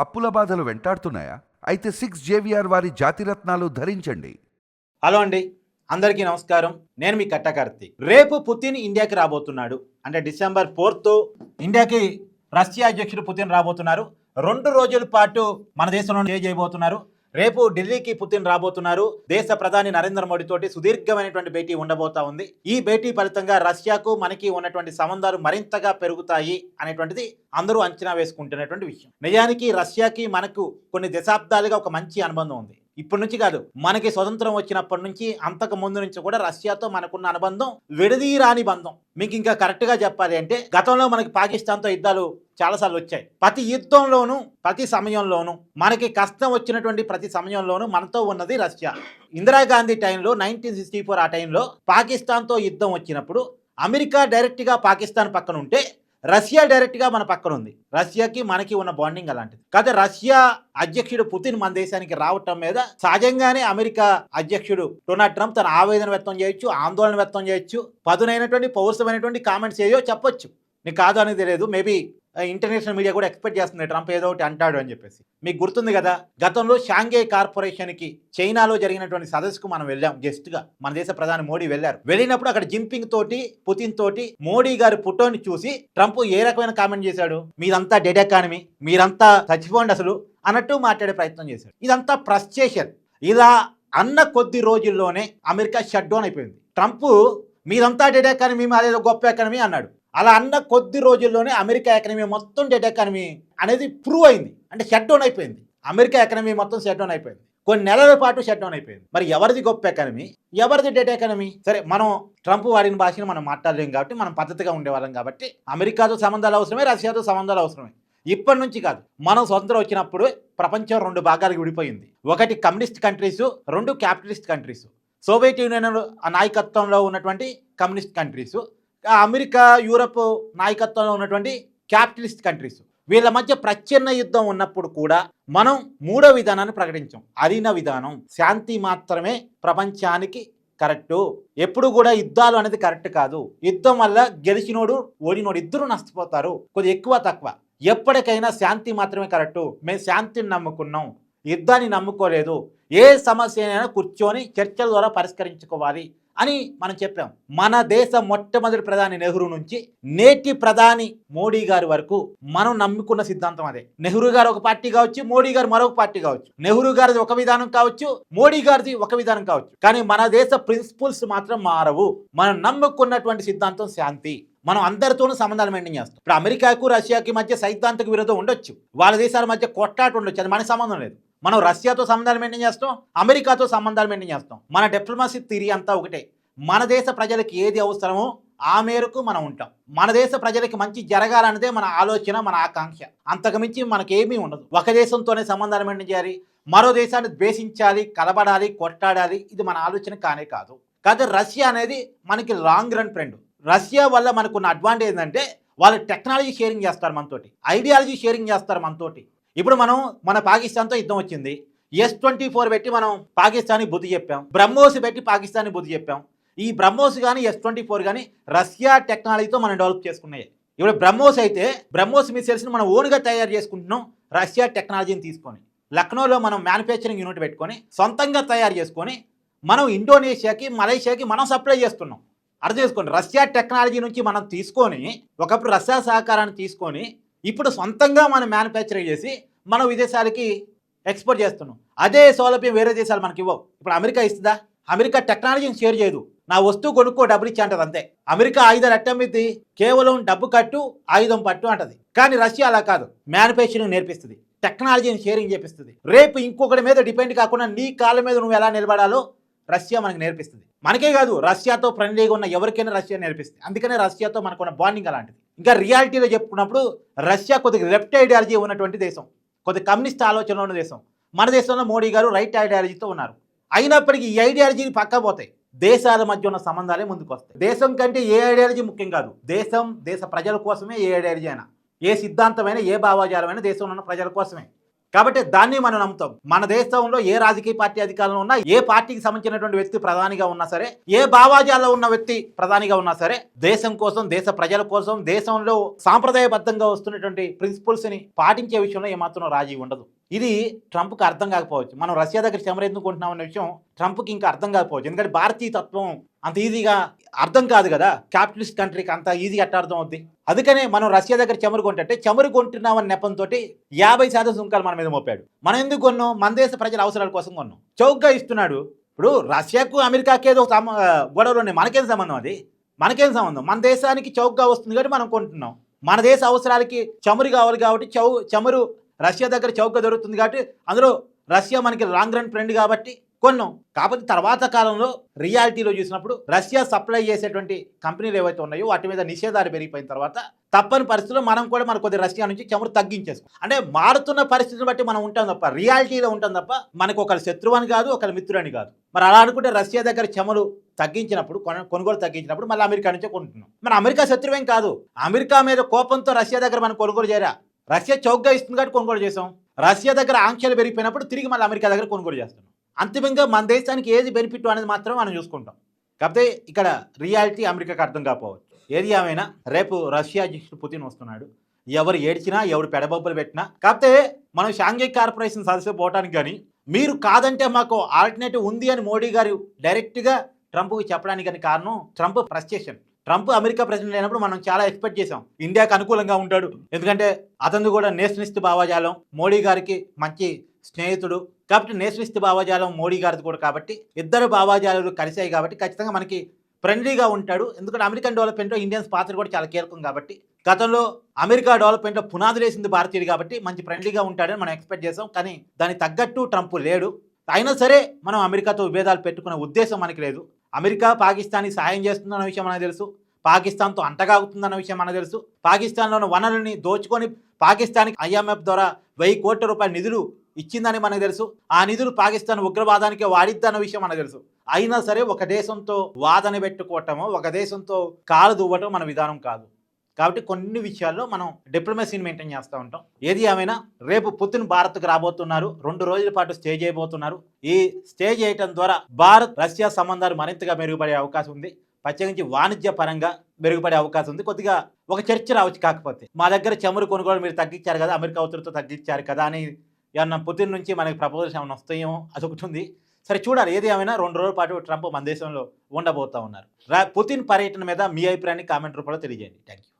అప్పుల బాధలు వెంటాడుతున్నాయా? అయితే సిక్స్ జేవిఆర్ వారి జాతిరత్నాలు ధరించండి. హలో అండి. అందరికీ నమస్కారం. నేను మీ కట్టకార్తి రేపు పుతిన్ ఇండియాకి రాబోతున్నాడు. అంటే డిసెంబర్ ఫోర్త్ ఇండియాకి రష్యా అధ్యక్షుడు పుతిన్ రాబోతున్నారు. రెండు రోజుల పాటు మన దేశంలో స్టే చేయబోతున్నారు. రేపు ఢిల్లీకి పుతిన్ రాబోతున్నారు. దేశ ప్రధాని నరేంద్ర మోడీ తోటి సుదీర్ఘమైనటువంటి భేటీ ఉండబోతా ఉంది. ఈ భేటీ ఫలితంగా రష్యాకు మనకి ఉన్నటువంటి సంబంధాలు మరింతగా పెరుగుతాయి అనేటువంటిది అందరూ అంచనా వేసుకుంటున్నటువంటి విషయం. నిజానికి రష్యాకి మనకు కొన్ని దశాబ్దాలుగా ఒక మంచి అనుబంధం ఉంది. ఇప్పటి నుంచి కాదు మనకి స్వతంత్రం వచ్చినప్పటి నుంచి అంతకు ముందు నుంచి కూడా రష్యాతో మనకున్న అనుబంధం విడదీరాని బంధం. మీకు ఇంకా కరెక్ట్గా చెప్పాలి అంటే గతంలో మనకి పాకిస్తాన్తో యుద్ధాలు చాలాసార్లు వచ్చాయి. ప్రతి యుద్ధంలోనూ ప్రతి సమయంలోనూ మనకి కష్టం వచ్చినటువంటి ప్రతి సమయంలోనూ మనతో ఉన్నది రష్యా. ఇందిరాగాంధీ టైంలో నైన్టీన్ సిక్స్టీ ఫోర్ ఆ టైంలో పాకిస్తాన్తో యుద్ధం వచ్చినప్పుడు అమెరికా డైరెక్ట్గా పాకిస్తాన్ పక్కన ఉంటే రష్యా డైరెక్ట్గా మన పక్కన ఉంది. రష్యాకి మనకి ఉన్న బాండింగ్ అలాంటిది. కాదు రష్యా అధ్యక్షుడు పుతిన్ మన దేశానికి రావటం మీద సహజంగానే అమెరికా అధ్యక్షుడు డొనాల్డ్ ట్రంప్ తన ఆవేదన వ్యక్తం చేయొచ్చు ఆందోళన వ్యక్తం చేయొచ్చు. పదునైనటువంటి పౌరుషమైనటువంటి కామెంట్స్ ఏయో చెప్పొచ్చు. నీకు కాదు అనేది తెలియదు. మేబీ ఇంటర్నేషనల్ మీడియా కూడా ఎక్స్పెక్ట్ చేస్తుంది ట్రంప్ ఏదో ఒకటి అంటాడు అని చెప్పేసి. మీకు గుర్తుంది కదా గతంలో షాంఘై కార్పొరేషన్కి చైనాలో జరిగినటువంటి సదస్సుకు మనం వెళ్ళాం గెస్ట్గా. మన దేశ ప్రధాని మోడీ వెళ్ళారు. వెళ్ళినప్పుడు అక్కడ జింపింగ్ తోటి పుతిన్ తోటి మోడీ గారి ఫోటోని చూసి ట్రంప్ ఏ రకమైన కామెంట్ చేశాడు? మీరంతా డెడ్ ఎకానమీ మీరంతా చచ్చిపోండి అసలు అన్నట్టు మాట్లాడే ప్రయత్నం చేశాడు. ఇదంతా ప్రస్టేషన్ ఇలా అన్న కొద్ది రోజుల్లోనే అమెరికా షట్ డౌన్ అయిపోయింది. ట్రంప్ మీరంతా డెడ్ ఎకానమీ మాదేదో గొప్ప ఎకానమీ అన్నాడు. అలా అన్న కొద్ది రోజుల్లోనే అమెరికా ఎకనమీ మొత్తం డెడ్ ఎకానమీ అనేది ప్రూవ్ అయింది. అంటే షట్ డౌన్ అయిపోయింది. అమెరికా ఎకనమీ మొత్తం షట్ డౌన్ అయిపోయింది. కొన్ని నెలల పాటు షట్ డౌన్ అయిపోయింది. మరి ఎవరిది గొప్ప ఎకానమీ? ఎవరిది డెడ్ ఎకానమీ? సరే మనం ట్రంప్ వాడిన భాషను మనం మాట్లాడలేం కాబట్టి మనం పద్ధతిగా ఉండేవాళ్ళం కాబట్టి అమెరికాతో సంబంధాలు అవసరమే రష్యాతో సంబంధాలు అవసరమే. ఇప్పటి నుంచి కాదు. మనం స్వతంత్రం వచ్చినప్పుడు ప్రపంచం రెండు భాగాలకు విడిపోయింది. ఒకటి కమ్యూనిస్ట్ కంట్రీస్ రెండు క్యాపిటలిస్ట్ కంట్రీస్. సోవియట్ యూనియన్ నాయకత్వంలో ఉన్నటువంటి కమ్యూనిస్ట్ కంట్రీస్. అమెరికా యూరప్ నాయకత్వంలో ఉన్నటువంటి క్యాపిటలిస్ట్ కంట్రీస్. వీళ్ళ మధ్య ప్రచ్ఛన్న యుద్ధం ఉన్నప్పుడు కూడా మనం మూడో విధానాన్ని ప్రకటించాం. అదిన విధానం. శాంతి మాత్రమే ప్రపంచానికి కరెక్టు. ఎప్పుడు కూడా యుద్ధాలు అనేది కరెక్ట్ కాదు. యుద్ధం వల్ల గెలిచినోడు ఓడినోడు ఇద్దరు నష్టపోతారు. కొద్దిగా ఎక్కువ తక్కువ. ఎప్పటికైనా శాంతి మాత్రమే కరెక్టు. మేము శాంతిని నమ్ముకున్నాం. యుద్ధాన్ని నమ్ముకోలేదు. ఏ సమస్య కూర్చొని చర్చల ద్వారా పరిష్కరించుకోవాలి. అని మనం చెప్పాం. మన దేశ మొట్టమొదటి ప్రధాని నెహ్రూ నుంచి నేటి ప్రధాని మోడీ గారి వరకు మనం నమ్ముకున్న సిద్ధాంతం అదే. నెహ్రూ గారు ఒక పార్టీ కావచ్చు మోడీ గారు మరొక పార్టీ కావచ్చు. నెహ్రూ గారిది ఒక విధానం కావచ్చు మోడీ గారిది ఒక విధానం కావచ్చు. కానీ మన దేశ ప్రిన్సిపల్స్ మాత్రం మారవు. మనం నమ్ముకున్నటువంటి సిద్ధాంతం శాంతి. మనం అందరితోనూ సంబంధాలు మెయింటైన్ చేస్తాం. ఇప్పుడు అమెరికాకు రష్యాకి మధ్య సైద్ధాంతిక విరోధం ఉండొచ్చు. వాళ్ళ దేశాల మధ్య కొట్టాట ఉండొచ్చు. అది మనకి సంబంధం లేదు. మనం రష్యాతో సంబంధాలు మెయింటైన్ చేస్తాం అమెరికాతో సంబంధాలు మెయింటైన్ చేస్తాం. మన డిప్లొమసీ థిరీ అంతా ఒకటే. మన దేశ ప్రజలకు ఏది అవసరమో ఆ మేరకు మనం ఉంటాం. మన దేశ ప్రజలకి మంచి జరగాలన్నదే మన ఆలోచన మన ఆకాంక్ష. అంతకుమించి మనకేమీ ఉండదు. ఒక దేశంతోనే సంబంధాలు మెయింటైన్ చేయాలి. మరో దేశాన్ని ద్వేషించాలి కలబడాలి కొట్టాడాలి ఇది మన ఆలోచన కానే కాదు. కాదు రష్యా అనేది మనకి లాంగ్ రన్ ఫ్రెండ్ రష్యా వల్ల మనకున్న అడ్వాంటేజ్ ఏంటంటే వాళ్ళు టెక్నాలజీ షేరింగ్ చేస్తారు మనతోటి. ఐడియాలజీ షేరింగ్ చేస్తారు మనతోటి. ఇప్పుడు మనం మన పాకిస్తాన్తో యుద్ధం వచ్చింది. ఎస్ ట్వంటీ ఫోర్ పెట్టి మనం పాకిస్తాన్ బుద్ధి చెప్పాం. బ్రహ్మోస్ పెట్టి పాకిస్తాన్ బుద్ధి చెప్పాం. ఈ బ్రహ్మోస్ కానీ ఎస్ ట్వంటీ ఫోర్ కానీ రష్యా టెక్నాలజీతో మనం డెవలప్ చేసుకున్నాయి. ఇప్పుడు బ్రహ్మోస్ అయితే బ్రహ్మోస్ మిసైల్స్ని మనం ఓన్గా తయారు చేసుకుంటున్నాం రష్యా టెక్నాలజీని తీసుకొని. లక్నోలో మనం మ్యానుఫ్యాక్చరింగ్ యూనిట్ పెట్టుకొని సొంతంగా తయారు చేసుకొని మనం ఇండోనేషియాకి మలేషియాకి మనం సప్లై చేస్తున్నాం. అర్థం చేసుకోండి. రష్యా టెక్నాలజీ నుంచి మనం తీసుకొని ఒకప్పుడు రష్యా సహకారాన్ని తీసుకొని ఇప్పుడు సొంతంగా మనం మ్యానుఫ్యాక్చరింగ్ చేసి మనం విదేశాలకి ఎక్స్పోర్ట్ చేస్తున్నాం. అదే సౌలభ్యం వేరే దేశాలు మనకి ఇవ్వవు. ఇప్పుడు అమెరికా ఇస్తుందా? అమెరికా టెక్నాలజీని షేర్ చేయదు. నా వస్తువు కొనుక్కో డబ్బులు ఇచ్చి అంటది అంతే. అమెరికా ఆయుధాలు అట్టమ్మిద్ది కేవలం డబ్బు కట్టు ఆయుధం పట్టు అంటది. కానీ రష్యా అలా కాదు. మ్యానుఫ్యాక్చరింగ్ నేర్పిస్తుంది. టెక్నాలజీని షేరింగ్ చేపిస్తుంది. రేపు ఇంకొకటి మీద డిపెండ్ కాకుండా నీ కాళ్ళ మీద నువ్వు ఎలా నిలబడాలో రష్యా మనకు నేర్పిస్తుంది. మనకే కాదు రష్యాతో ఫ్రెండ్లీగా ఉన్న ఎవరికైనా రష్యా నేర్పిస్తుంది. అందుకనే రష్యాతో మనకున్న బాండింగ్ అలాంటిది. ఇంకా రియాలిటీలో చెప్పుకున్నప్పుడు రష్యా కొద్దిగా లెఫ్ట్ ఐడియాలజీ ఉన్నటువంటి దేశం. కొద్ది కమ్యూనిస్ట్ ఆలోచనలో ఉన్న దేశం. మన దేశంలో మోడీ గారు రైట్ ఐడియాలజీతో ఉన్నారు. అయినప్పటికీ ఈ ఐడియాలజీని పక్క పోతాయి. దేశాల మధ్య ఉన్న సంబంధాలే ముందుకు వస్తాయి. దేశం కంటే ఏ ఐడియాలజీ ముఖ్యం కాదు. దేశం దేశ ప్రజల కోసమే ఏ ఐడియాలజీ అయినా ఏ సిద్ధాంతమైన ఏ భావాజాలమైన దేశంలో ఉన్న ప్రజల కోసమే. కాబట్టి దాన్ని మనం నమ్ముతాం. మన దేశంలో ఏ రాజకీయ పార్టీ అధికారంలో ఉన్నా ఏ పార్టీకి సంబంధించినటువంటి వ్యక్తి ప్రధానిగా ఉన్నా సరే ఏ భావాజాల్లో ఉన్న వ్యక్తి ప్రధానిగా ఉన్నా సరే దేశం కోసం దేశ ప్రజల కోసం దేశంలో సాంప్రదాయబద్ధంగా వస్తున్నటువంటి ప్రిన్సిపల్స్ని పాటించే విషయంలో ఏమాత్రం రాజీ ఉండదు. ఇది ట్రంప్కి అర్థం కాకపోవచ్చు. మనం రష్యా దగ్గర చెమర ఎందుకుంటున్నాం అనే విషయం ట్రంప్కి ఇంకా అర్థం కాకపోవచ్చు. ఎందుకంటే భారతీయ తత్వం అంత ఈజీగా అర్థం కాదు కదా. క్యాపిటలిస్ట్ కంట్రీకి అంత ఈజీగా అట్ట అర్థం అవుద్ది? అందుకనే మనం రష్యా దగ్గర చెమరు కొంటే చెమరు కొంటున్నామని నెపంతో యాభై శాతం సుంకాలు మన మీద మోపాడు. మనం ఎందుకు కొన్నాం? మన దేశ ప్రజల అవసరాల కోసం కొన్నాం. చౌక్గా ఇస్తున్నాడు. ఇప్పుడు రష్యాకు అమెరికాకి ఏదో సమ- గొడవలు ఉన్నాయి. మనకేం సంబంధం అది? మనకేం సంబంధం? మన దేశానికి చౌక్గా వస్తుంది కాబట్టి మనం కొంటున్నాం. మన దేశ అవసరాలకి చమురు కావాలి కాబట్టి చౌ చమురు రష్యా దగ్గర చౌక దొరుకుతుంది కాబట్టి అందులో రష్యా మనకి లాంగ్ రన్ ఫ్రెండ్ కాబట్టి కొన్నాం. కాకపోతే తర్వాత కాలంలో రియాలిటీలో చూసినప్పుడు రష్యా సప్లై చేసేటువంటి కంపెనీలు ఏవైతే ఉన్నాయో వాటి మీద నిషేధాలు పెరిగిపోయిన తర్వాత తప్పని పరిస్థితుల్లో మనం కూడా మన కొద్ది రష్యా నుంచి చమురు తగ్గించేసుకో. అంటే మారుతున్న పరిస్థితిని బట్టి మనం ఉంటాం తప్ప రియాలిటీలో ఉంటాం తప్ప మనకు ఒకరి శత్రువు అని కాదు ఒకరి మిత్రుడని కాదు. మరి అలా అనుకుంటే రష్యా దగ్గర చమురు తగ్గించినప్పుడు కొన- కొనుగోలు తగ్గించినప్పుడు మళ్ళీ అమెరికా నుంచే కొంటున్నాం. మన అమెరికా శత్రువేం కాదు. అమెరికా మీద కోపంతో రష్యా దగ్గర మనం కొనుగోలు చేయరా? రష్యా చౌకగా ఇస్తుంది కాబట్టి కొనుగోలు చేసాం రష్యా దగ్గర ఆంక్షలు పెరిగిపోయినప్పుడు తిరిగి మళ్ళీ అమెరికా దగ్గర కొనుగోలు చేస్తున్నాం. అంతిమంగా మన దేశానికి ఏది బెనిఫిట్ అనేది మాత్రం మనం చూసుకుంటాం. కాకపోతే ఇక్కడ రియాలిటీ అమెరికాకి అర్థం కాకపోవచ్చు. ఏది ఏమైనా రేపు రష్యా అధ్యక్షుడు పుతిన్ వస్తున్నాడు. ఎవరు ఏడ్చినా ఎవరు పెడబొబ్బలు పెట్టినా కాకపోతే మనం షాంఘై కార్పొరేషన్ సదస్సు పోవటానికి కానీ మీరు కాదంటే మాకు ఆల్టర్నేటివ్ ఉంది అని మోడీ గారు డైరెక్ట్గా ట్రంప్కి చెప్పడానికి కానీ కారణం Trump frustration Trump America president అయినప్పుడు మనం చాలా ఎక్స్పెక్ట్ చేసాం ఇండియాకి అనుకూలంగా ఉంటాడు. ఎందుకంటే అతను కూడా నేషనలిస్ట్ భావజాలం. మోడీ గారికి మంచి స్నేహితుడు. కాబట్టి నేషనలిస్ట్ భావజాలం మోడీ గారిది కూడా కాబట్టి ఇద్దరు భావజాలాలు కలిసాయి కాబట్టి ఖచ్చితంగా మనకి ఫ్రెండ్లీగా ఉంటాడు. ఎందుకంటే అమెరికన్ డెవలప్మెంట్లో ఇండియన్స్ పాత్ర కూడా చాలా కీలకం కాబట్టి గతంలో అమెరికా డెవలప్మెంట్లో పునాదులు వేసింది భారతీయుడు కాబట్టి మంచి ఫ్రెండ్లీగా ఉంటాడని మనం ఎక్స్పెక్ట్ చేసాం కానీ దానికి తగ్గట్టు ట్రంప్ లేడు. అయినా సరే మనం అమెరికాతో విభేదాలు పెట్టుకునే ఉద్దేశం మనకి లేదు. అమెరికా పాకిస్తాన్కి సాయం చేస్తుందన్న విషయం మనకు తెలుసు. పాకిస్తాన్తో అంటగాగుతుందన్న విషయం మనకు తెలుసు. పాకిస్తాన్లోని వనరుల్ని దోచుకొని పాకిస్తాన్కి ఐఎంఎఫ్ ద్వారా వెయ్యి కోట్ల రూపాయల నిధులు ఇచ్చిందని మనకు తెలుసు. ఆ నిధులు పాకిస్తాన్ ఉగ్రవాదానికి వాడిద్దన్న విషయం మనకు తెలుసు. అయినా సరే ఒక దేశంతో వాదన పెట్టుకోవటము ఒక దేశంతో కాలు దువ్వటం మన విధానం కాదు. కాబట్టి కొన్ని విషయాల్లో మనం డిప్లొమసీని మెయింటైన్ చేస్తూ ఉంటాం. ఏది ఏమైనా రేపు పుతిన్ భారత్కు రాబోతున్నారు. రెండు రోజుల పాటు స్టే చేయబోతున్నారు. ఈ స్టే చేయటం ద్వారా భారత్ రష్యా సంబంధాలు మరింతగా మెరుగుపడే అవకాశం ఉంది. ప్రత్యేకించి వాణిజ్య పరంగా మెరుగుపడే అవకాశం ఉంది. కొద్దిగా ఒక చర్చ రావచ్చు కాకపోతే. మా దగ్గర చమురు కొనుగోలు మీరు తగ్గించారు కదా అమెరికా ఒత్తిడితో తగ్గించారు కదా అని ఏమన్నా పుతిన్ నుంచి మనకి ప్రపోజల్స్ ఏమైనా వస్తాయేమో అదొకటి ఉంది. సరే చూడాలి ఏది ఏమైనా రెండు రోజుల పాటు ట్రంప్ మన దేశంలో ఉండబోతా ఉన్నారు. పుతిన్ పర్యటన మీద మీ అభిప్రాయాన్ని కామెంట్ రూపంలో తెలియజేయండి. Thank you